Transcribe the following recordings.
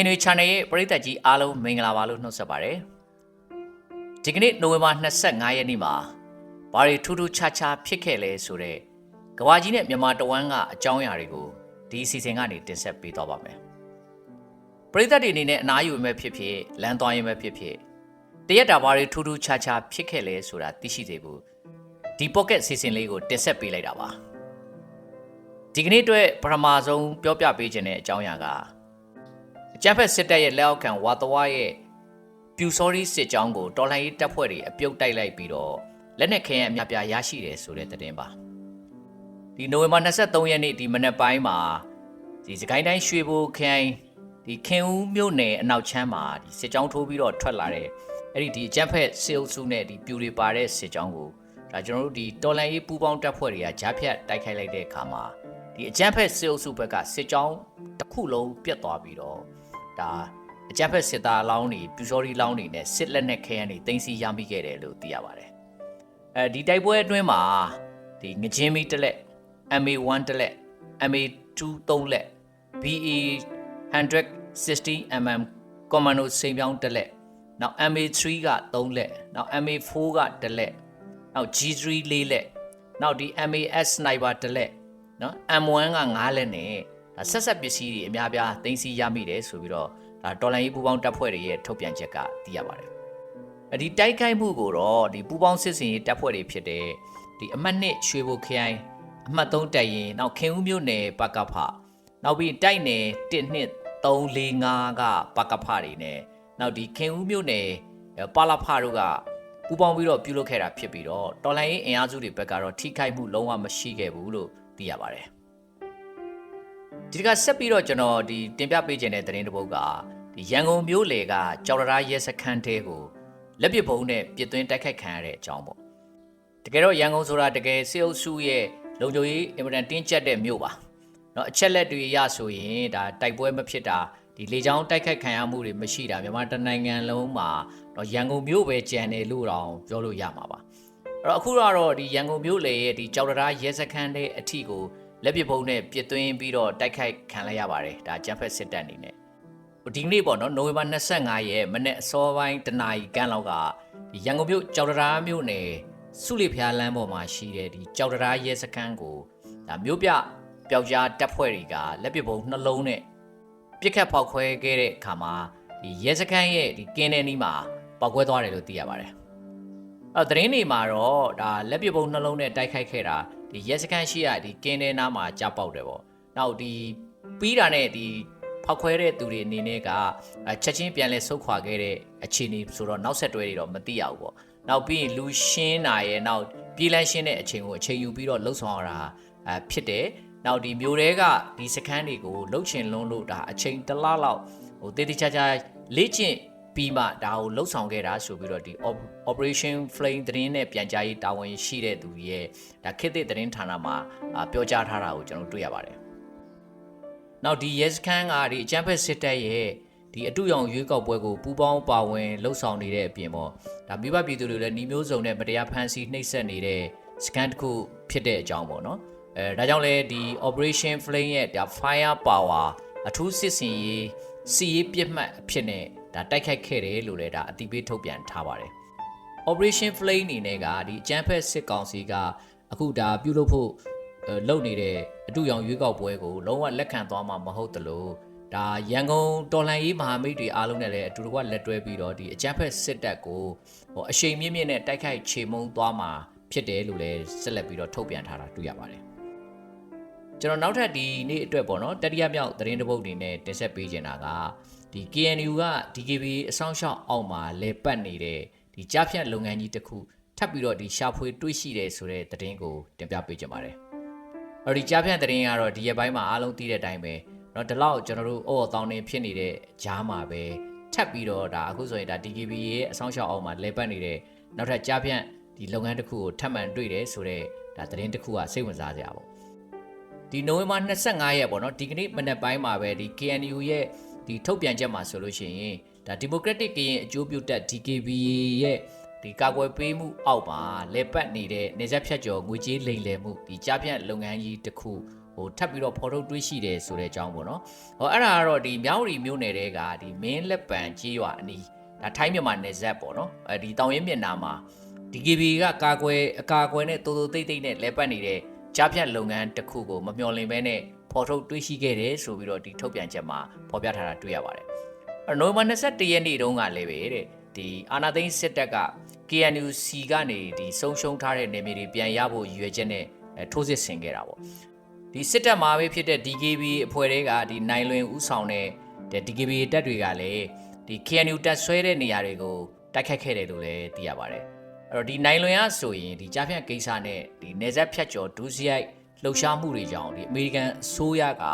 ခင်တွေ channel ရဲ့ပရိသတ်ကြီးအားလုံးမင်္ဂလာပါလို့နှုတ်ဆက်ပါတယ်ဒီကနေ့နိုဝင်ဘာ25ရက်နေ့မှာဘာတွေထူးထူးခြားခြားဖြစ်ခဲ့လဲဆိုတော့ကဘာကြီးနဲ့မြန်မာတဝမ်းကအကြောင်းအရာတွေကိုဒီအစီအစဉ်ကနေတင်ဆက်ပေးသွားပါမယ်ပရိသတ်တွေအနေနဲ့အနားယူမဲ့ဖြစ်ဖြစ်လမ်းသွားရင်မဲ့ဖြစ်ဖြစ်တရက်တာဘာတွေထူးထူးခြားခြားဖြစ်ခဲ့လဲဆိုတာသိရှိစေဖို့ဒီ pocket စီစဉ်လေးကိုတင်ဆက်ပေးလိုက်တာပါဒီကနေ့အတွက်ပထမဆုံးပြောပြပေးခြင်းတဲ့အကြောင်းအရာက အကြမ်းဖက်စစ်တပ်ရဲ့လက်အောက်ခံဝါတော်ရဲ့ပြူစောရီစစ်ကြောင်းကိုတော်လှန်ရေးတပ်ဖွဲ့တွေအပြုတ်တိုက်လိုက်ပြီးတော့လက်နက်ခဲယမ်းအများပြားရရှိတယ်ဆိုတဲ့သတင်းပါဒီနိုဝင်ဘာ23ရက်နေ့ဒီမနက်ပိုင်းမှာဒီစကိုင်းတိုင်းရွှေဘိုခရိုင်ဒီခင်ဦးမြို့နယ်အနောက်ချမ်းမှာဒီစစ်ကြောင်းထိုးပြီးတော့ထွက်လာတဲ့အဲ့ဒီဒီအကြမ်းဖက်စစ်အုပ်စုနဲ့ဒီပြူတွေပါတဲ့စစ်ကြောင်းကိုဒါကျွန်တော်တို့ဒီတော်လှန်ရေးပူးပေါင်းတပ်ဖွဲ့တွေကဂျားဖြတ်တိုက်ခိုက်လိုက်တဲ့အခါမှာဒီအကြမ်းဖက်စစ်အုပ်စုဘက်ကစစ်ကြောင်းတစ်ခုလုံးပြတ်သွားပြီးတော့ ဒါအကြမ်းဖက်စစ်သားအလောင်းတွေပြူစောရီလောင်းတွေနဲ့စစ်လက်နက်ခဲယမ်းတွေတင်စီရမိခဲ့တယ်လို့သိရပါတယ်။အဲဒီတိုက်ပွဲအတွင်းမှာဒီငချင်းမီတစ်လက် MA1 တစ်လက် MA2 သုံးလက် BE 160 mm commando စိန်ပြောင်းတစ်လက်နောက် MA3 က3လက်နောက် MA4 ကတစ်လက်နောက် G3 ၄လက်နောက်ဒီ MAS sniper တစ်လက်နော် M1 က9လက်နဲ့ဒါ ဆက်ဆက်ပစ္စည်းတွေအများပြားတင်စီရမိတယ်ဆိုပြီးတော့ဒါတော်လိုင်းရေးပူပေါင်းတပ်ဖွဲ့တွေရဲ့ထုတ်ပြန်ချက်ကသိရပါတယ်။အဲဒီတိုက်ခိုက်မှုကိုတော့ဒီပူပေါင်းစစ်စင်ရေးတပ်ဖွဲ့တွေဖြစ်တဲ့ဒီအမှတ်1ရွှေဘိုခရိုင်အမှတ်3တပ်ရင်နောက်ခင်ဦးမြို့နယ်ပကဖနောက်ပြီးတိုက်နယ်1 2 3 4 5ကပကဖတွေနဲ့နောက်ဒီခင်ဦးမြို့နယ်ပါလာဖတို့ကပူပေါင်းပြီးတော့ပြုလုပ်ခဲ့တာဖြစ်ပြီးတော့တော်လိုင်းရေးအင်အားစုတွေဘက်ကတော့ထိခိုက်မှုလုံးဝမရှိခဲ့ဘူးလို့သိရပါတယ်။ ဒီတကဆက်ပြီးတော့ကျွန်တော်ဒီတင်ပြပေးခြင်းတဲ့သတင်းတစ်ပုဒ်ကဒီရန်ကုန်မြို့လေကကြော်ရရားရဲစခန်းတဲကိုလက်ပစ်ဘုံနဲ့ပြစ်သွင်းတိုက်ခိုက်ခံရတဲ့အကြောင်းပေါ့တကယ်တော့ရန်ကုန်ဆိုတာတကယ်စေအုပ်စုရဲ့လုံခြုံရေးအင်မတန်တင်းကျပ်တဲ့မြို့ပါเนาะအချက်လက်တွေရဆိုရင်ဒါတိုက်ပွဲမဖြစ်တာဒီလေကြောင်းတိုက်ခိုက်ခံရမှုတွေမရှိတာမြန်မာတနိုင်ငံလုံးမှာเนาะရန်ကုန်မြို့ပဲကြံတယ်လို့တောင်ပြောလို့ရမှာပါအဲ့တော့အခုတော့ဒီရန်ကုန်မြို့လေရဲ့ဒီကြော်ရရားရဲစခန်းတဲအထီကို လက်ပစ်ဘုံနဲ့ပြစ်သွင်းပြီးတော့တိုက်ခိုက်ခံလိုက်ရပါတယ်ဒါကျန်းဖက်စစ်တပ်အနေနဲ့ဒီနေ့ပေါ့နော်နိုဝင်ဘာ25ရက်မနေ့အစောပိုင်းတနာရီကန်းလောက်ကဒီရန်ကုန်မြို့ကြောက်တရားမြို့နယ်စုလီဖျားလမ်းပေါ်မှာရှိတဲ့ဒီကြောက်တရားရဲစခန်းကိုဒါမြို့ပြပျောက်ကြားတပ်ဖွဲ့တွေကလက်ပစ်ဘုံနှလုံးနဲ့ပြစ်ခတ်ဖောက်ခွဲခဲ့တဲ့အခါမှာဒီရဲစခန်းရဲ့ဒီကင်းတဲ့နီးမှာပောက်ကွဲသွားတယ်လို့သိရပါတယ် အဲ့သတင်းတွေမှာတော့ဒါလက်ပစ်ဘုံနှလုံးနဲ့တိုက်ခိုက်ခဲ့တာဒီရဲစခန်းရှိရဒီကင်းတဲ့နားမှာကြားပေါက်တယ်ပေါ့နောက်ဒီပြီးတာနဲ့ဒီဖောက်ခွဲတဲ့သူတွေအနေနဲ့ကချက်ချင်းပြန်လဲဆုတ်ခွာခဲ့တဲ့အခြေအနေဆိုတော့နောက်ဆက်တွဲတွေတော့မသိရဘူးပေါ့နောက်ပြီးရင်လူရှင်းတာရဲ့နောက်ပြေးလန်းရှင်းတဲ့အချိန်ကိုအချိန်ယူပြီးတော့လှုပ်ဆောင်ရတာအဖြစ်တယ်နောက်ဒီမျိုးတွေကဒီစခန်းတွေကိုလှုပ်ချင်လွန်းလို့ဒါအချိန်တစ်လလောက်ဟိုတေးသေးချာချာလေ့ကျင့် ပြီးမှဒါကိုလှုပ်ဆောင်ခဲ့တာဆိုပြီးတော့ဒီ operation flame သတင်းနဲ့ပြန်ကြားရေးတာဝန်ရှိတဲ့သူရဲ့ဒါခေတ်သစ်သတင်းဌာနမှာပြောကြားထားတာကိုကျွန်တော်တွေ့ရပါတယ်။နောက်ဒီ yes can ကဒီအချမ်းဖက်စစ်တပ်ရဲ့ဒီအတူရောင်ရွေးကောက်ပွဲကိုပူးပေါင်းပါဝင်လှုပ်ဆောင်နေတဲ့အပြင်ပေါ့ဒါမိဘပြည်သူတွေလည်းညီမျိုးစုံနဲ့မတရားဖမ်းဆီးနှိပ်စက်နေတဲ့ scan တစ်ခုဖြစ်တဲ့အကြောင်းပေါ့နော်အဲဒါကြောင့်လဲဒီ operation flame ရဲ့ဒါ fire power အထူးစစ်စင်ရေးစီရေးပြစ်မှတ်အဖြစ်နဲ့ ဒါတိုက်ခိုက်ခဲ့တယ်လို့လည်းဒါအတိပေးထုတ်ပြန်ထားပါတယ် Operation Flame အနေနဲ့ကဒီအကြမ်းဖက်စစ်ကောင်စီကအခုဒါပြုလုပ်ဖို့လုပ်နေတဲ့အတူရောင်ရွေးကောက်ပွဲကိုလုံးဝလက်ခံသွားမှာမဟုတ်တလို့ဒါရန်ကုန်တော်လှန်ရေးမဟာမိတ်တွေအားလုံးနဲ့လည်းအတူတကွလက်တွဲပြီးတော့ဒီအကြမ်းဖက်စစ်တပ်ကိုဟိုအရှိန်မြင့်မြင့်နဲ့တိုက်ခိုက်ချေမှုန်းသွားမှာဖြစ်တယ်လို့လည်းဆက်လက်ပြီးတော့ထုတ်ပြန်ထားတာတွေ့ရပါတယ်ကျွန်တော်နောက်ထပ်ဒီနေ့အတွက်ပေါ့နော်တတိယမြောက်သတင်းတစ်ပုဒ်အနေနဲ့တင်ဆက်ပေးချင်တာက ဒီ KNU က DKB အဆောင်ရှောက်အောက်မှာလဲပတ်နေတဲ့ဒီကြားဖြတ်လုပ်ငန်းကြီးတစ်ခုထပ်ပြီးတော့ဒီရှာဖွေတွေ့ရှိတယ်ဆိုတဲ့သတင်းကိုတင်ပြပေးကြပါမယ်။အဲဒီကြားဖြတ်သတင်းကတော့ဒီရက်ပိုင်းမှာအားလုံးသိတဲ့အတိုင်းပဲเนาะဒီလောက်ကျွန်တော်တို့အော်တောင်းနေဖြစ်နေတဲ့ကြားမှာပဲထပ်ပြီးတော့ဒါအခုဆိုရင်ဒါ DKB ရဲ့အဆောင်ရှောက်အောက်မှာလဲပတ်နေတဲ့နောက်ထပ်ကြားဖြတ်ဒီလုပ်ငန်းတစ်ခုကိုထပ်မံတွေ့တယ်ဆိုတဲ့ဒါသတင်းတစ်ခုကစိတ်ဝင်စားစရာပေါ့။ဒီနိုဝင်ဘာ25ရက်ပေါ့နော်ဒီကနေ့မနက်ပိုင်းမှာပဲဒီ KNU ရဲ့ ဒီထုတ်ပြန်ချက်မှာဆိုလို့ရှိရင်ဒါ Democratic ကရင်အကျိုးပြုတက် DKB ရဲ့ဒီကာကွယ်ပေးမှုအောက်မှာလဲပတ်နေတဲ့နေဆက်ဖြတ်ကျော်ငွေကြေးလိမ်လည်မှုဒီကြားပြန့်လုပ်ငန်းကြီးတစ်ခုဟိဟိုထပ်ပြီးတော့ဖော်ထုတ်တွေးရှိတယ်ဆိုတဲ့အကြောင်းပေါ့နော်ဟောအဲ့ဒါကတော့ဒီမြောက်ရီမြို့နယ်တွေကဒီမင်းလက်ပံကြီးရွာအနီးဒါထိုင်းမြန်မာနယ်စပ်ပေါ့နော်အဲဒီတောင်ရင်မြစ်နာမှာ DKB ကကာကွယ်အကာအကွယ်နဲ့တိုးတိုးတိတ်တိတ်နဲ့လဲပတ်နေတဲ့ကြားဖြတ်လုပ်ငန်းတစ်ခုကိုမမျှော်လင့်ဘဲနဲ့ ဖော်ထုတ်တွေးရှိခဲ့တယ်ဆိုပြီးတော့ဒီထုတ်ပြန်ချက်မှာဖော်ပြထားတာတွေ့ရပါတယ်အဲ့နိုဝင်ဘာ21ရက်နေ့တုန်းကလည်းပဲတဲ့ဒီအာနာသိန်းစစ်တပ်က KNUC ကနေဒီဆုံးရှုံးထားတဲ့နေမြေတွေပြန်ရဖို့ရည်ရွယ်ချက်နဲ့အဲထိုးစစ်ဆင်ခဲ့တာပေါ့ဒီစစ်တပ်မှာပဲဖြစ်တဲ့ DKB အဖွဲ့တွေကဒီနိုင်လွင်ဥဆောင်တဲ့ဒီ DKB တပ်တွေကလည်းဒီ KNU တပ်ဆွဲတဲ့နေရာတွေကိုတိုက်ခတ်ခဲ့တယ်လို့လည်းသိရပါတယ်အဲ့တော့ဒီနိုင်လွင်ကဆိုရင်ဒီကြားဖြတ်ကိစ္စနဲ့ဒီနေဆက်ဖြတ်ကျော်ဒုစရိုက် လှုပ်ရှားမှုတွေကြောင့်ဒီအမေရိကန်အစိုးရက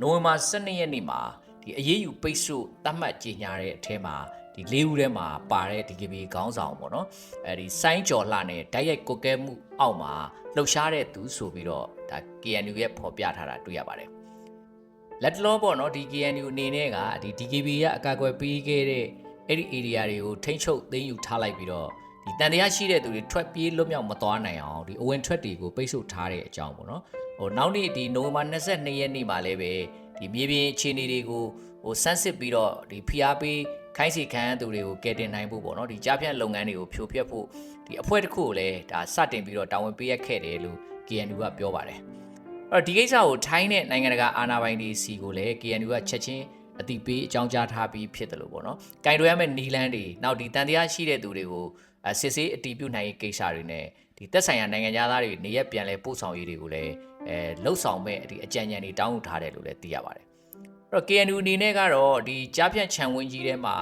နိုဝင်ဘာ12ရက်နေ့မှာဒီအရေးယူပိတ်ဆို့တတ်မှတ်ကြေညာတဲ့အထဲမှာဒီလေးဦးထဲမှာပါတဲ့ DKB ခေါင်းဆောင်ပေါ့နော်အဲဒီစိုင်းကျော်လှနဲ့တိုက်ရိုက်ကိုကဲမှုအောက်မှာလှုပ်ရှားတဲ့သူဆိုပြီးတော့ဒါ KNU ရဲ့ဖော်ပြထားတာတွေ့ရပါတယ်လက်တလုံးပေါ့နော်ဒီ KNU အနေနဲ့ကဒီ DKB ရအကာအကွယ်ပေးခဲ့တဲ့အဲ့ဒီ area တွေကိုထိမ့်ချုပ်သိမ်းယူထားလိုက်ပြီးတော့ ဒီတန်တရားရှိတဲ့သူတွေထွက်ပြေးလွတ်မြောက်မသွားနိုင်အောင်ဒီအဝင်ထွက်တွေကိုပိတ်ဆို့ထားတဲ့အကြောင်းပေါ့နော်ဟိုနောက်နေ့ဒီနိုဝင်ဘာ22ရက်နေ့မှာလည်းပဲဒီမြေပြင်အခြေအနေတွေကိုဟိုစမ်းစစ်ပြီးတော့ဒီဖိအားပေးခိုင်းစီခံရသူတွေကိုကယ်တင်နိုင်ဖို့ပေါ့နော်ဒီကြားဖြတ်လုပ်ငန်းတွေကိုဖြိုဖျက်ဖို့ဒီအဖွဲ့တစ်ခုကိုလည်းဒါစတင်ပြီးတော့တာဝန်ပေးရခဲ့တယ်လို့ KNU ကပြောပါတယ်အဲ့တော့ဒီကိစ္စကိုထိုင်းတဲ့နိုင်ငံတကာအာဏာပိုင်တွေစီကိုလည်း KNU ကချက်ချင်း အတိပေးအကြောင်းကြားထားပြီးဖြစ်တယ်လို့ပေါ့နော်။ကင်တွဲရမယ့်နီလန်းတွေနောက်ဒီတန်တရားရှိတဲ့သူတွေကိုအစစ်ဆေးအတီးပြုတ်နိုင်ရေးကိစ္စတွေနဲ့ဒီသက်ဆိုင်ရာနိုင်ငံသားတွေနေရက်ပြန်လဲပို့ဆောင်ရေးတွေကိုလည်းအဲလှုပ်ဆောင်မဲ့ဒီအကြံဉာဏ်တွေတောင်းယူထားတယ်လို့လည်းသိရပါတယ်။အဲ့တော့ KNU အနေနဲ့ကတော့ဒီကြားဖြတ်ခြံဝင်းကြီးထဲမှာ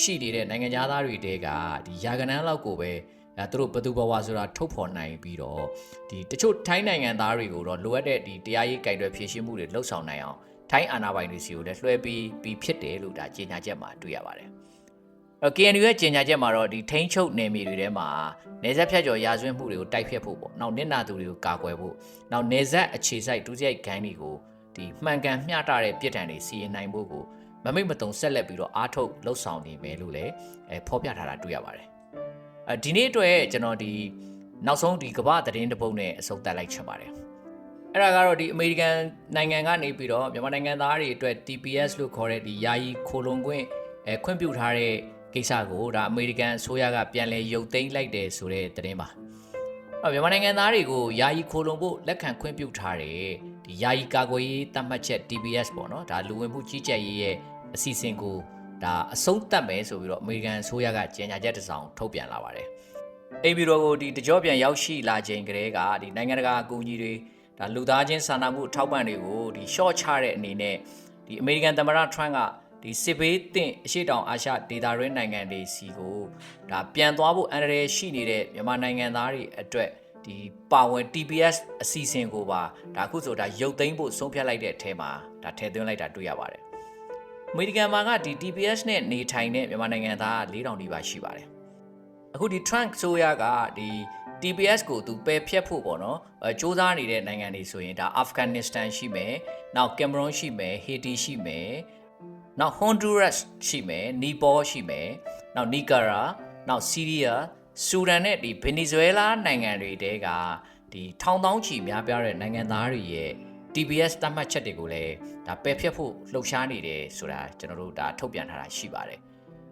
ရှိနေတဲ့နိုင်ငံသားတွေတဲကဒီယာကနန်းလောက်ကိုပဲအဲသူတို့ဘသူဘဝဆိုတာထုတ်ဖော်နိုင်ပြီးတော့ဒီတချို့ထိုင်းနိုင်ငံသားတွေကိုတော့လိုအပ်တဲ့ဒီတရားရေးကြိုင်တွေဖြည့်ရှင်းမှုတွေလှုပ်ဆောင်နိုင်အောင် ထိုင်းအာဏာပိုင်တွေစီကိုလည်းလွှဲပြီးပြီးဖြစ်တယ်လို့ဒါကြေညာချက်မှာတွေ့ရပါတယ်။အဲ KNU ရဲ့ကြေညာချက်မှာတော့ဒီထိန်းချုပ်နယ်မြေတွေထဲမှာနေဆက်ဖြတ်ကျော်ရာဇဝတ်မှုတွေကိုတိုက်ဖျက်ဖို့ပေါ့။နောက်နစ်နာသူတွေကိုကာကွယ်ဖို့။နောက်နေဆက်အခြေစိုက်ဒုစရိုက်ဂိုင်းတွေကိုဒီမှန်ကန်မျှတတဲ့ပြစ်ဒဏ်တွေစီရင်နိုင်ဖို့ကိုမမိတ်မတုံဆက်လက်ပြီးတော့အားထုတ်လှုပ်ဆောင်နေမယ်လို့လည်းအဲဖော်ပြထားတာတွေ့ရပါတယ်။အဲဒီနေ့အတွက်ကျွန်တော်ဒီနောက်ဆုံးဒီကမ္ဘာသတင်းတစ်ပုဒ်နဲ့အဆုံးသတ်လိုက်ချင်ပါတယ်။ အဲ့ဒါကတော့ဒီအမေရိကန်နိုင်ငံကနေပြီးတော့မြန်မာနိုင်ငံသားတွေအတွက် TPS လို့ခေါ်တဲ့ဒီယာယီခိုလုံခွင့်အဲခွင့်ပြုထားတဲ့ကိစ္စကိုဒါအမေရိကန်အစိုးရကပြန်လည်ရုပ်သိမ်းလိုက်တယ်ဆိုတဲ့သတင်းပါ။အဲ့မြန်မာနိုင်ငံသားတွေကိုယာယီခိုလုံဖို့လက်ခံခွင့်ပြုထားတယ်ဒီယာယီကာကွယ်ရေးတတ်မှတ်ချက် TPS ပေါ့နော်ဒါလူဝင်မှုကြီးကြပ်ရေးရဲ့အစီအစဉ်ကိုဒါအဆုံးသတ်မယ်ဆိုပြီးတော့အမေရိကန်အစိုးရကကြေညာချက်တစ်စောင်ထုတ်ပြန်လာပါတယ်။အိမ်ဘီရိုကိုဒီတကြောပြန်ရောက်ရှိလာချိန်ကလေးကဒီနိုင်ငံတကာအကူအညီတွေ ဒါလူသားချင်းစာနာမှုထောက်ပံ့တွေကိုဒီ short ချတဲ့အနေနဲ့ဒီအမေရိကန်သမ္မတထရန့်ကဒီစစ်ဘေးတင့်အရှိတောင်အာရှဒေသရင်းနိုင်ငံတွေစီကိုဒါပြန်သွားဖို့အန္တရာယ်ရှိနေတဲ့မြန်မာနိုင်ငံသားတွေအတွက်ဒီပါဝင် TPS အစီအစဉ်ကိုပါဒါခုဆိုဒါရုပ်သိမ်းဖို့ဆုံးဖြတ်လိုက်တဲ့အထဲမှာဒါထည့်သွင်းလိုက်တာတွေ့ရပါတယ်အမေရိကန်မှာကဒီ TPS နဲ့နေထိုင်တဲ့မြန်မာနိုင်ငံသား4000တိပါရှိပါတယ်အခုဒီ Trump ဆိုရကဒီ TPS ကိုသူပယ်ဖျက်ဖို့ပေါ့နော်အဲစ조사နေတဲ့နိုင်ငံတွေဆိုရင်ဒါအာဖဂန်နစ္စတန်ရှိမယ်နောက်ကင်မရွန်ရှိမယ်ဟေတီရှိမယ်နောက်ဟွန်ဒူရက်စ်ရှိမယ်နီပေါရှိမယ်နောက်နီကာရာနောက်ဆီးရီးယားဆူဒန်နဲ့ဒီဗင်နီဇွဲလားနိုင်ငံတွေတဲကဒီထောင်တောင်းချီများပြားတဲ့နိုင်ငံသားတွေရဲ့ TBS တတ်မှတ်ချက်တွေကိုလည်းဒါပယ်ဖျက်ဖို့လှုပ်ရှားနေတယ်ဆိုတာကျွန်တော်တို့ဒါထုတ်ပြန်ထားတာရှိပါတယ်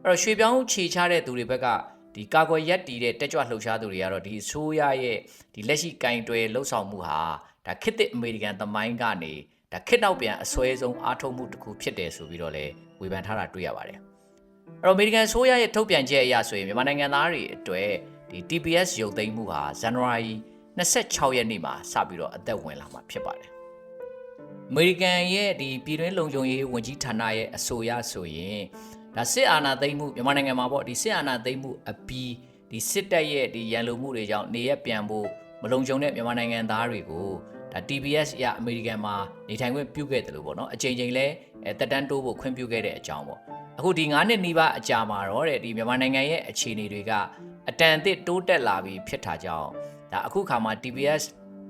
အဲ့တော့ရွှေပြောင်းခြေချတဲ့သူတွေဘက်က ဒီကာကွယ်ရက်တီတဲ့တက်ကြွလှုပ်ရှားသူတွေကတော့ဒီအစိုးရရဲ့ဒီလက်ရှိကင်တွယ်လှုပ်ဆောင်မှုဟာဒါခေတ်သစ်အမေရိကန်သမိုင်းကနေဒါခေတ်နောက်ပြန်အစွဲဆုံးအားထုတ်မှုတစ်ခုဖြစ်တယ်ဆိုပြီးတော့လည်းဝေဖန်ထားတာတွေ့ရပါတယ်အဲ့တော့အမေရိကန်ဆိုရရဲ့ထုတ်ပြန်ချက်အရဆိုရင်မြန်မာနိုင်ငံသားတွေအတွက်ဒီ TPS ရုပ်သိမ်းမှုဟာဇန်နဝါရီ26ရက်နေ့မှာစပြီးတော့အသက်ဝင်လာမှာဖြစ်ပါတယ်အမေရိကန်ရဲ့ဒီပြည်တွင်းလုံခြုံရေးဝန်ကြီးဌာနရဲ့အဆိုအရဆိုရင် ဒါစစ်အာဏာသိမ်းမှုမြန်မာနိုင်ငံမှာပေါ့ဒီစစ်အာဏာသိမ်းမှုအပြီးဒီစစ်တပ်ရဲ့ဒီရန်လိုမှုတွေကြောင့်နေရပြန်ဖို့မလုံခြုံတဲ့မြန်မာနိုင်ငံသားတွေကိုဒါ TBS ရအမေရိကန်မှာနေထိုင်ခွင့်ပြုခဲ့တယ်လို့ပေါ့နော်အချိန်ချင်းလဲတက်တန်းတိုးဖို့ခွင့်ပြုခဲ့တဲ့အကြောင်းပေါ့အခုဒီ9နှစ်နီးပါးအကြာမှာတော့တဲ့ဒီမြန်မာနိုင်ငံရဲ့အခြေအနေတွေကအတန်အသစ်တိုးတက်လာပြီးဖြစ်တာကြောင့်ဒါအခုခါမှာ TBS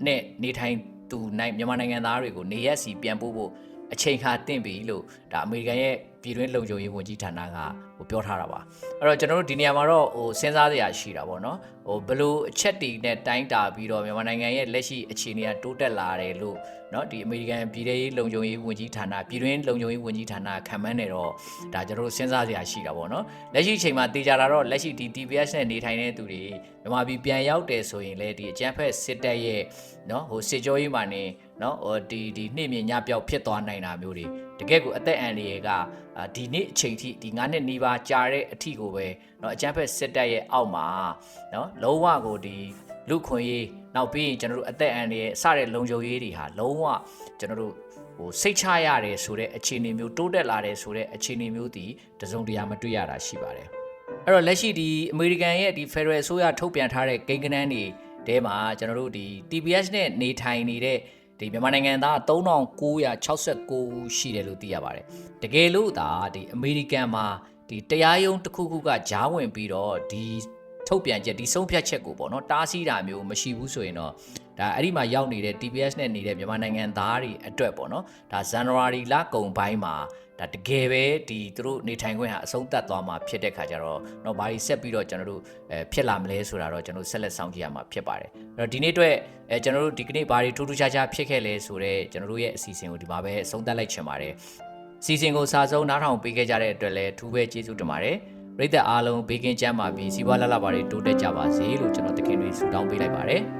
နဲ့နေထိုင်သူနိုင်မြန်မာနိုင်ငံသားတွေကိုနေရက်စီပြန်ပို့ဖို့အချိန်ခါတင့်ပြီလို့ဒါအမေရိကန်ရဲ့ ပြည်တွင်းလုံခြုံရေးဝန်ကြီးဌာနကဟိုပြောထားတာပါအဲ့တော့ကျွန်တော်တို့ဒီနေရာမှာတော့ဟိုစဉ်းစားစရာရှိတာပေါ့နော် ဟိုဘလို့အချက်တီနဲ့တိုင်းတာပြီးတော့မြန်မာနိုင်ငံရဲ့လက်ရှိအခြေအနေကတိုးတက်လာတယ်လို့เนาะဒီအမေရိကန်ပြည်ထောင်ရေးလုံခြုံရေးဝန်ကြီးဌာနပြည်တွင်းလုံခြုံရေးဝန်ကြီးဌာနခံမှန်းနေတော့ဒါကျွန်တော်တို့စဉ်းစားစရာရှိတာပေါ့နော်လက်ရှိအချိန်မှာတေချာလာတော့လက်ရှိဒီ TPS နဲ့နေထိုင်တဲ့သူတွေမြန်မာပြည်ပြန်ရောက်တယ်ဆိုရင်လည်းဒီအကြမ်းဖက်စစ်တပ်ရဲ့เนาะဟိုစစ်ကြောရေးမှာနေเนาะဟိုဒီဒီနှိမ့်မြညပြောက်ဖြစ်သွားနိုင်တာမျိုးတွေတကယ့်ကိုအသက်အန္တရာယ်ကအာဒီနေ့အချိန်ထိဒီ9နှစ်နီးပါးကြာတဲ့အထိကိုပဲ နော်အကြမ်းဖက်စစ်တပ်ရဲ့အောက်မှာနော်လုံးဝကိုဒီလူခွင့်ရေးနောက်ပြီးရင်ကျွန်တော်တို့အသက်အန္တရာယ်စတဲ့လုံခြုံရေးတွေဟာလုံးဝကျွန်တော်တို့ဟိုစိတ်ချရတယ်ဆိုတဲ့အခြေအနေမျိုးတိုးတက်လာတယ်ဆိုတဲ့အခြေအနေမျိုးဒီတစုံတရာမတွေ့ရတာရှိပါတယ်အဲ့တော့လက်ရှိဒီအမေရိကန်ရဲ့ဒီ Federal အစိုးရထုတ်ပြန်ထားတဲ့ကိန်းဂဏန်းတွေတဲမှာကျွန်တော်တို့ဒီ TBS နဲ့နေထိုင်နေတဲ့ဒီမြန်မာနိုင်ငံသား3969ဦးရှိတယ်လို့သိရပါတယ်တကယ်လို့ဒါဒီအမေရိကန်မှာ ဒီတရားရုံးတစ်ခုခုကကြားဝင်ပြီးတော့ဒီထုတ်ပြန်ချက်ဒီဆုံးဖြတ်ချက်ကိုပေါ့နော်တားဆီးတာမျိုးမရှိဘူးဆိုရင်တော့ဒါအဲ့ဒီမှာရောက်နေတဲ့ TPS နဲ့နေတဲ့မြန်မာနိုင်ငံသားတွေအတွက်ပေါ့နော်ဒါဇန်နဝါရီလကုန်ပိုင်းမှာဒါတကယ်ပဲဒီသူတို့နေထိုင်ခွင့်ဟာအဆုံးသတ်သွားမှာဖြစ်တဲ့ခါကျတော့တော့ဘာကြီးဆက်ပြီးတော့ကျွန်တော်တို့အဲဖြစ်လာမလဲဆိုတာတော့ကျွန်တော်ဆက်လက်ဆောင်ကြည့်ရမှာဖြစ်ပါတယ်အဲ့တော့ဒီနေ့အတွက်အဲကျွန်တော်တို့ဒီကနေ့ဘာတွေထူးထူးခြားခြားဖြစ်ခဲ့လဲဆိုတော့ကျွန်တော်တို့ရဲ့အစီအစဉ်ကိုဒီမှာပဲအဆုံးသတ်လိုက်ချင်ပါတယ် စီစဉ်ကိုစာဆုံးနားထောင်ပေးခဲ့ကြတဲ့အတွက်လည်းထူးပဲကျေးဇူးတင်ပါတယ်ပရိသတ်အားလုံးဘေးကင်းကြမ်းပါပြီးစီးပွားလလပါတွေတိုးတက်ကြပါစေလို့ကျွန်တော်တခင်တွေဆုတောင်းပေးလိုက်ပါတယ်